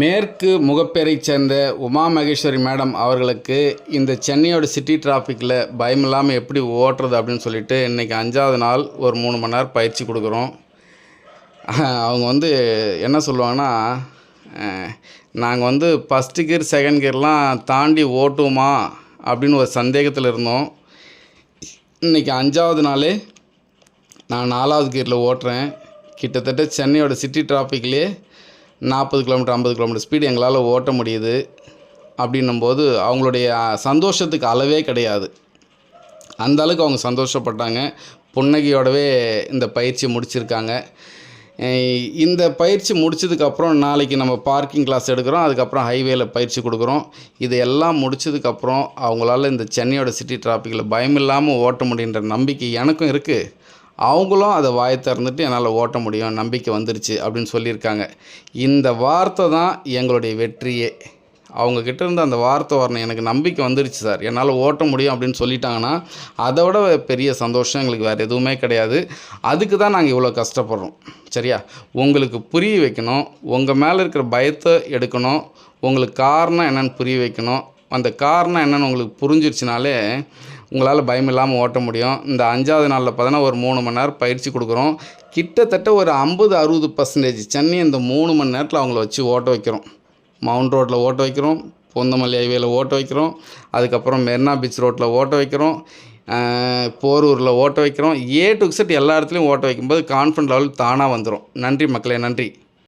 மேற்கு முகப்பேரை சேர்ந்த உமா மகேஸ்வரி மேடம் அவர்களுக்கு இந்த சென்னையோட சிட்டி டிராஃபிக்கில் பயமில்லாமல் எப்படி ஓட்டுறது அப்படின்னு சொல்லிட்டு இன்றைக்கி அஞ்சாவது நாள் ஒரு மூணு மணி நேரம் பயிற்சி கொடுக்குறோம். அவங்க வந்து என்ன சொல்லுவாங்கன்னா நாங்கள் வந்து ஃபஸ்ட்டு கியர் செகண்ட் கியர்லாம் தாண்டி ஓட்டுவோமா? அப்படின்னு ஒரு சந்தேகத்தில் இருந்தோம். இன்றைக்கி அஞ்சாவது நாள் நான் நாலாவது கியரில் ஓட்டுறேன். கிட்டத்தட்ட சென்னையோட சிட்டி டிராஃபிக்லேயே நாற்பது கிலோமீட்டர் ஐம்பது கிலோமீட்டர் ஸ்பீடு எங்களால் ஓட்ட முடியுது. அப்படின்னும்போது அவங்களுடைய சந்தோஷத்துக்கு அளவே கிடையாது. அந்த அளவுக்கு அவங்க சந்தோஷப்பட்டாங்க. புன்னகையோடவே இந்த பயிற்சி முடிச்சிருக்காங்க. இந்த பயிற்சி முடிச்சதுக்கப்புறம் நாளைக்கு நம்ம பார்க்கிங் கிளாஸ் எடுக்கிறோம். அதுக்கப்புறம் ஹைவேல பயிற்சி கொடுக்குறோம். இது எல்லாம் முடிச்சதுக்கப்புறம் அவங்களால இந்த சென்னையோட சிட்டி டிராஃபிக்கில் பயமில்லாமல் ஓட்ட முடியுன்ற நம்பிக்கை எனக்கும் இருக்குது அவங்களும் அதை வாய் திறந்துட்டு என்னால் ஓட்ட முடியும் நம்பிக்கை வந்துருச்சு அப்படின்னு சொல்லியிருக்காங்க. இந்த வார்த்தை தான் எங்களுடைய வெற்றியே. அவங்கக்கிட்ட இருந்து அந்த வார்த்தை வரணும். எனக்கு நம்பிக்கை வந்துருச்சு சார். என்னால் ஓட்ட முடியும் அப்படின்னு சொல்லிட்டாங்கன்னா அதை விட பெரிய சந்தோஷம் எங்களுக்கு வேறு எதுவுமே கிடையாது. அதுக்கு தான் நாங்கள் இவ்வளோ கஷ்டப்படுறோம். சரியா? உங்களுக்கு புரிய வைக்கணும். உங்கள் மேலே இருக்கிற பயத்தை எடுக்கணும். உங்களுக்கு காரணம் என்னென்னு புரிய வைக்கணும். அந்த காரணம் என்னென்னு உங்களுக்கு புரிஞ்சிருச்சுனாலே உங்களால் பயம் இல்லாமல் ஓட்ட முடியும். இந்த அஞ்சாவது நாளில் பார்த்தீங்கன்னா ஒரு மூணு மணி நேரம் பயிற்சி கொடுக்குறோம். கிட்டத்தட்ட ஒரு ஐம்பது அறுபது பர்சன்டேஜ் சென்னை இந்த மூணு மணி நேரத்தில் அவங்கள வச்சு ஓட்ட வைக்கிறோம். மவுண்ட் ரோட்டில் ஓட்ட வைக்கிறோம். பொந்தமல்லி ஹைவேல ஓட்ட வைக்கிறோம். அதுக்கப்புறம் மெரினா பீச் ரோட்டில் ஓட்ட வைக்கிறோம். போரூரில் ஓட்ட வைக்கிறோம். ஏ டு செட் எல்லா இடத்துலையும் ஓட்ட வைக்கும்போது கான்ஃபிடன்ட் லெவல் தானாக வந்துடும் நன்றி மக்களே நன்றி.